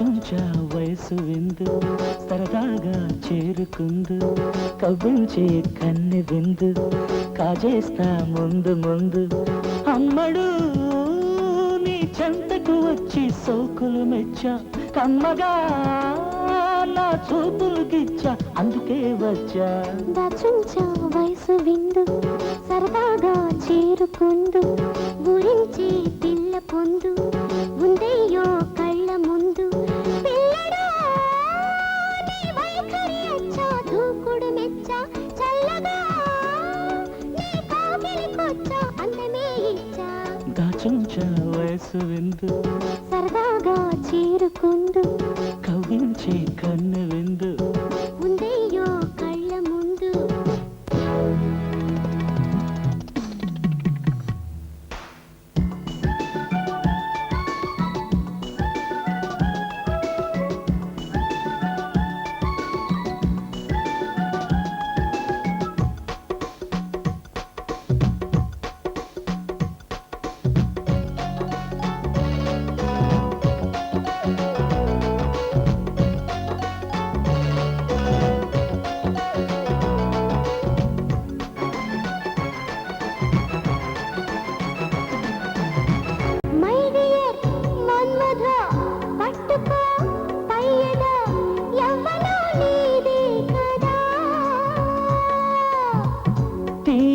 దాచుంచా వయసు విందు సరదాగా చేరుకుందు. కవ్వించే కన్నె విందు కాజేస్తా ముందు ముందు. అమ్మడు నీ చెంతకు వచ్చి సోకులు మెచ్చా. కమ్మగా నా చూపులు గిచ్చా అందుకే వచ్చా. దాచుంచా వయసు విందు సరదాగా చేరుకుందు. గురించి పిల్ల పొందు ఉందయ్యో దాచుంచా వయసు విందు. సరదాగా చేరుకుందు. కవ్వించే కన్నె విందు.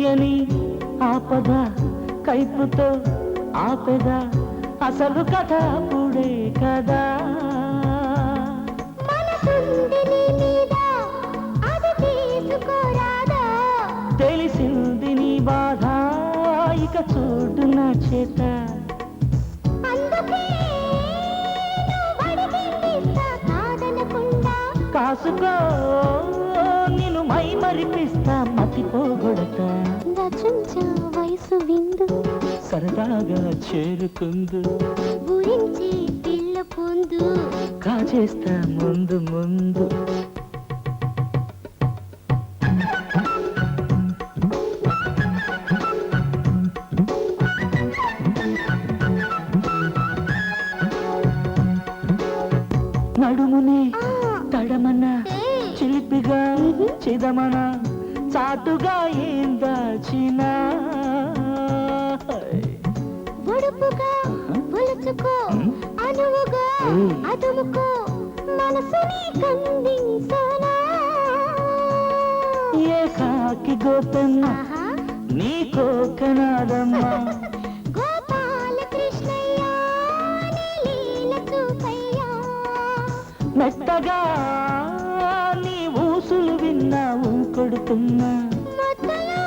తీయని ఆపద కైపుతో ఆపెద అసలు కథ అప్పుడే కదా. తెలిసింది నీ బాధ ఇక చూడు నా చేత. కాసుకో మరిపిస్తా మతిపోగొడతా దచుంచా వయసు విందు. సరదాగా చేరుకుందు. గురించి పిల్ల పొందు. కాజేస్తా ముందు ముందు. నడుమునే ఆ, తడమన ఏ, చిలిపిగా చిదమన చాటుగా ఏం దాచినా. ఒడుపుగా ఒలుచుకో అనువుగా. అదుముకో మనసుని కందించనా. ఏ కాకి మెత్తగా కొడుతున్నా మధ్యలో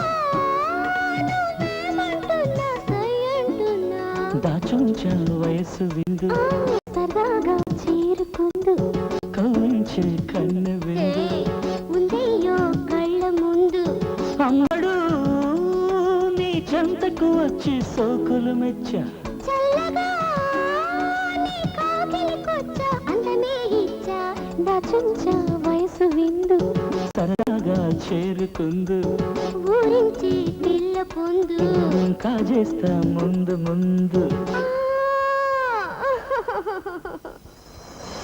వయసు విందు. సరదాగా చేరుకుందు కౌంచే కన్న విందు. ఏయ్, ఉందయ్యో కళ్ళ ముందు అమ్మడు నీ చెంతకు వచ్చి సోకులు మెచ్చా. చల్లగా నీ దాచుంచా వయసు విందు. చేరుకుందు ఊరించి పిల్ల పొందు. కాజేస్తా ముందు ముందు.